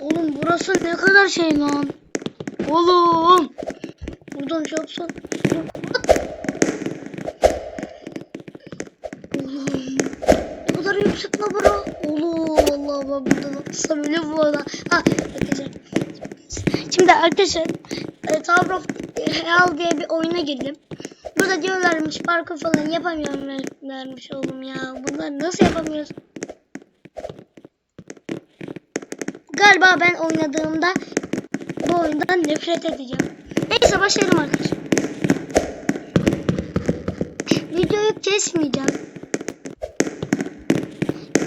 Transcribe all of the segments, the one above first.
Oğlum burası ne kadar şey lan. Oğlum. Buradan şey yapsan. Oğlum. Ne kadar yüksek lan bura. Oğlum Allah Allah burada nasıl böyle bu arada. Ha arkadaşlar. Şimdi arkadaşlar e, Tower of Hell diye bir oyuna girdim. Burada diyorlarmış parkur falan yapamıyorlarmış oğlum ya. Bunları nasıl yapamıyoruz? Galiba ben oynadığımda bu oyundan nefret edeceğim. Neyse başlayalım arkadaşlar. Videoyu kesmeyeceğim.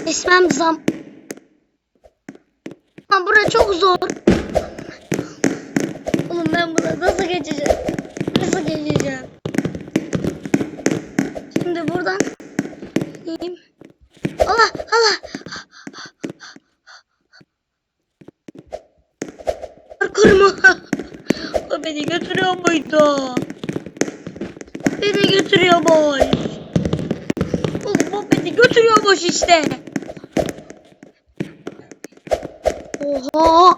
Kesmem zam. Ama bura çok zor. Oğlum ben buna nasıl geçeceğim? Nasıl geçeceğim? Şimdi buradan. Allah Allah. Parkur mu? O beni götürüyor muydu? Beni götürüyormuş. Oğlum o beni götürüyormuş işte. Oha.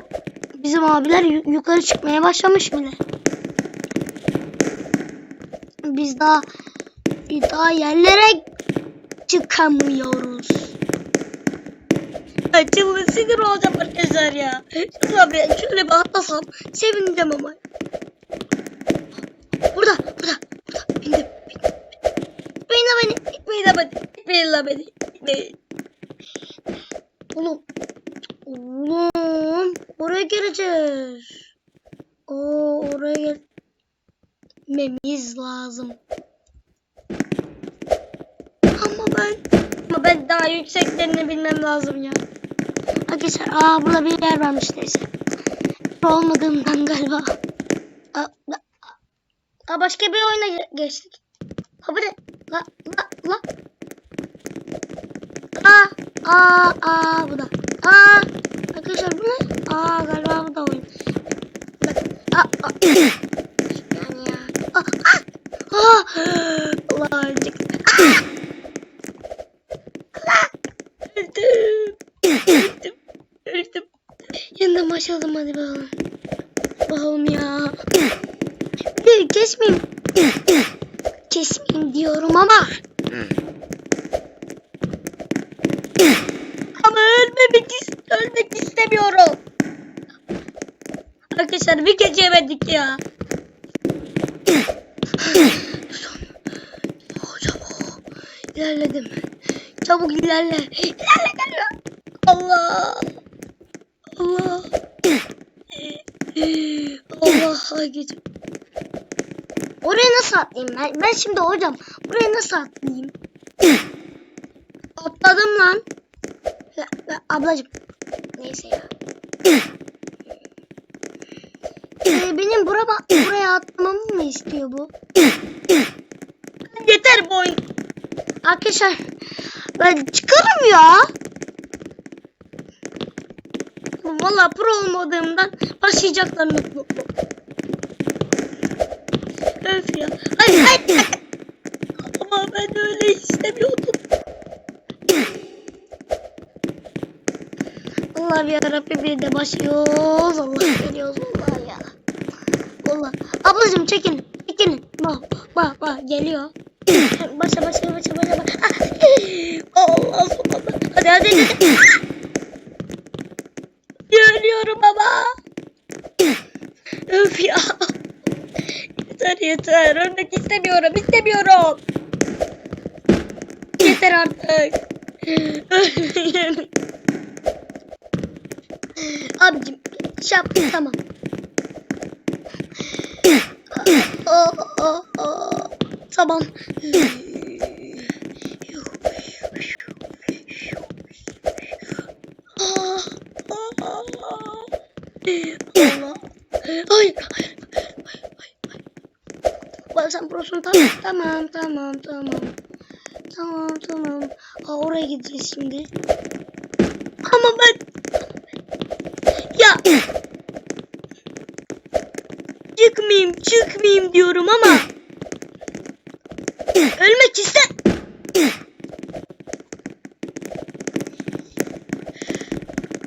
Bizim abiler yu- yukarı çıkmaya başlamış bile. Biz daha biz daha yerlere çıkamıyoruz. Açıldı sinir olacağım arkadaşlar ya. Şurada abi şöyle bir atlasam sevineceğim ama. Burada burada burada bindim. Bindim beni. İtmeyin la beni. İtmeyin la. Oğlum. Oğlum. Oraya gireceğiz. Oo oraya gelmemiz lazım. Ama ben ama ben daha yükseklerini bilmem lazım ya. Arkadaşlar aa burada bir yer varmış neyse. Olmadığımdan galiba. Aa, aa, başka bir oyuna ge- geçtik. Ha bu ne? La la la. Aa aa bu da. Aa arkadaşlar bu ne? Aa galiba bu da oyun. Bak, Aa, aa. Yani ya. Aa, aa. Aa. Allah ölecek. Aa. Öldüm. Öldüm. Öldüm. Yanından başlayalım hadi bakalım. Bakalım ya. Bir kesmeyeyim. Kesmeyeyim diyorum ama. Ama ölmemek, is- ölmek istemiyorum. Arkadaşlar bir geçemedik ya. Çabuk. İlerledim. Çabuk ilerle. İlerle geliyor. Allah. Allah. Allah gidin. Oraya nasıl atlayayım ben? Ben şimdi hocam buraya nasıl atlayayım? Atladım lan. Ablacım. Neyse ya. Ee, benim burama, buraya atlamamı mı istiyor bu? Yeter bu oyun. Arkadaşlar ben çıkarım ya. Valla pro olmadığımdan başlayacaklar mutlu. Öf ya. Hayır hayır. Ama ben öyle istemiyordum. Allah ya Rabbi bir de başlıyoruz. Allah geliyoruz vallahi ya. Vallahi. Ablacığım çekin. Çekin. Bak bak bak geliyor. Başla başla başla başla. Ah! Allah sonunda. Hadi hadi hadi. Ölüyorum ama. Öf ya. Yeter yeter. Ölmek istemiyorum. istemiyorum. Yeter artık. Abicim şey yap tamam. Oh, oh, oh. Tamam. Ah. Allah. Hayır, hayır. Bak sen prosun tamam, tamam, tamam, tamam. Tamam, tamam. Aa, oraya gideceğiz şimdi. Ama ben... Ya... Çıkmayayım, çıkmayayım diyorum ama... Ölmek iste...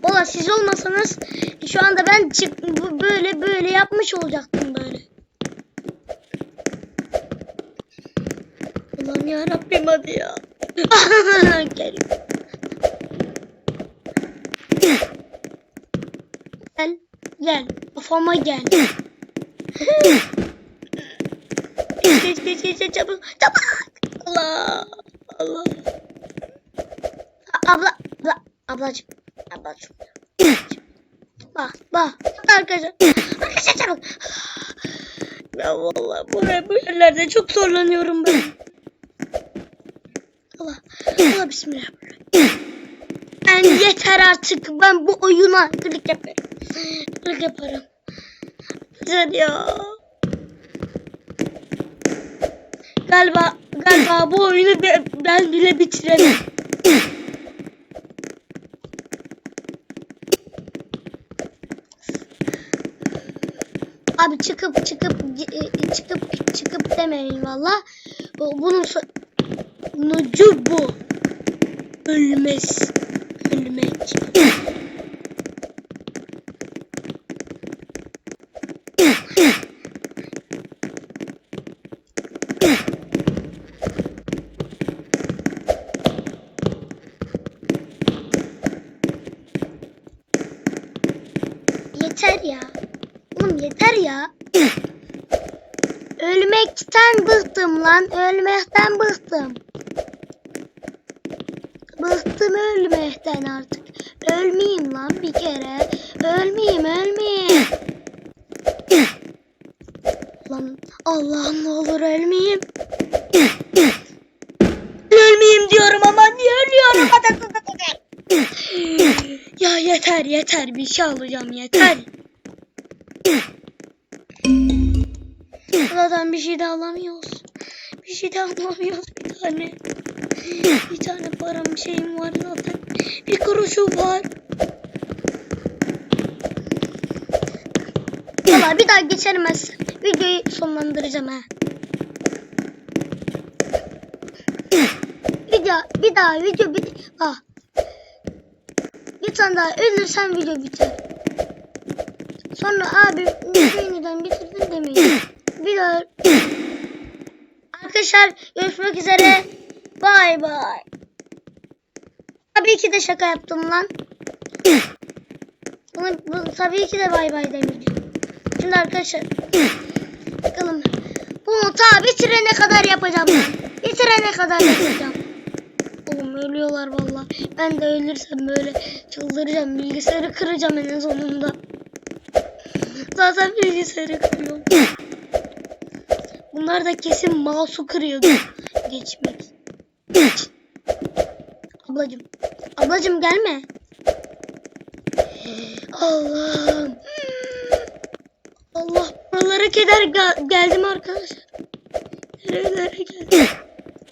Valla siz olmasanız şu anda ben çık böyle böyle yapmış olacaktım böyle. Allah'ım ya hadi ya. Gel. Gel. Gel. Kafama gel. Geç geç geç geç geç çabuk. Çabuk. Allah. Allah. Abla. Abla. Ablacım. Ablacım. Bak bak. Arkadaşlar. Arkadaşlar çabuk. Ya vallahi buraya bu yerlerde çok zorlanıyorum ben. Allah. Allah bismillahirrahmanirrahim. Ben yeter artık. Ben bu oyuna klik yaparım. Klik yaparım. Ya. Galiba galiba bu oyunu be- ben bile bitiremem. Abi çıkıp çıkıp e, çıkıp çıkıp demeyin valla. Bu- Bunun sonucu bu. Ölmez. Ölmek. Yeter ya. Oğlum yeter ya. Ölmekten bıktım lan. Ölmekten bıktım. Bıktım ölmekten artık. Ölmeyeyim lan bir kere. Ölmeyeyim ölmeyeyim. Lan Allah'ım ne olur ölmeyeyim. ölmeyeyim diyorum ama niye ölüyorum? ya yeter yeter bir şey alacağım yeter. Zaten bir şey de alamıyoruz. Bir şey de alamıyoruz bir tane. Bir tane param şeyim var zaten. Bir kuruşum var. Valla bir daha geçermez. Videoyu sonlandıracağım ha. Video bir daha video bir ah. Bir tane daha ölürsen video biter. Sonra abi neden bitirdin demeyin. Daha Arkadaşlar görüşmek üzere. Bay bay. Tabii ki de şaka yaptım lan. Bunu, bu, tabii ki de bay bay demeyeceğim. Şimdi arkadaşlar bakalım. Bunu ta bitirene kadar yapacağım. Bitirene kadar yapacağım. Oğlum ölüyorlar valla. Ben de ölürsem böyle çıldıracağım. Bilgisayarı kıracağım en sonunda. Zaten bilgisayarı kırıyorum. Bunlar da kesin mouse'u kırıyordu. Geçmek. Geç. Ablacım. Ablacım gelme. Allah'ım. Allah buralara kadar ga- geldim arkadaşlar. Nerelere geldim?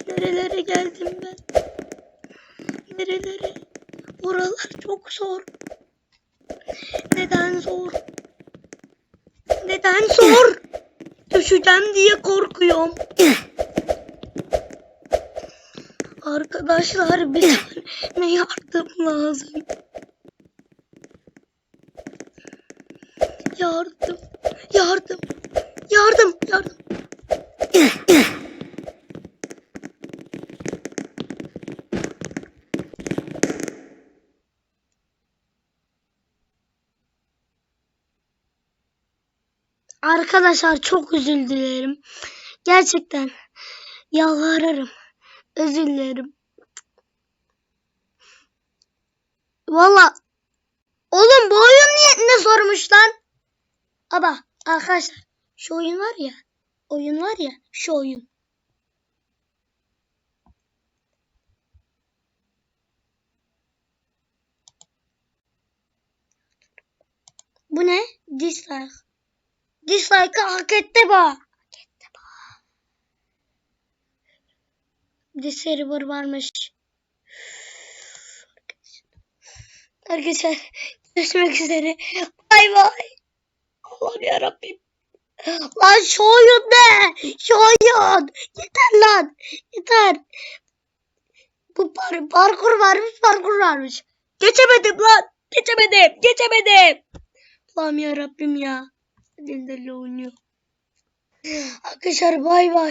Nerelere geldim ben? Nerelere? Buralar çok zor. Neden zor? Neden zor? Düşeceğim diye korkuyorum. Arkadaşlar bir tane yardım lazım. Yardım. Yardım. Yardım. Arkadaşlar çok özür dilerim. Gerçekten yalvarırım. Özür dilerim. Valla oğlum bu oyun niye ne sormuş lan? Aba arkadaşlar şu oyun var ya oyun var ya şu oyun. Bu ne? Dislike. Dislike'ı hak etti bu. Hak etti bu. Bir server varmış. Arkadaşlar görüşmek üzere. Bay bay. Allah'ım yarabbim. Lan şu oyun ne? Şu oyun. Yeter lan. Yeter. Bu par parkur varmış parkur varmış. Geçemedim lan. Geçemedim. Geçemedim. Allah'ım ya Rabbim ya. Deli oynuyor. Arkadaşlar bay bay.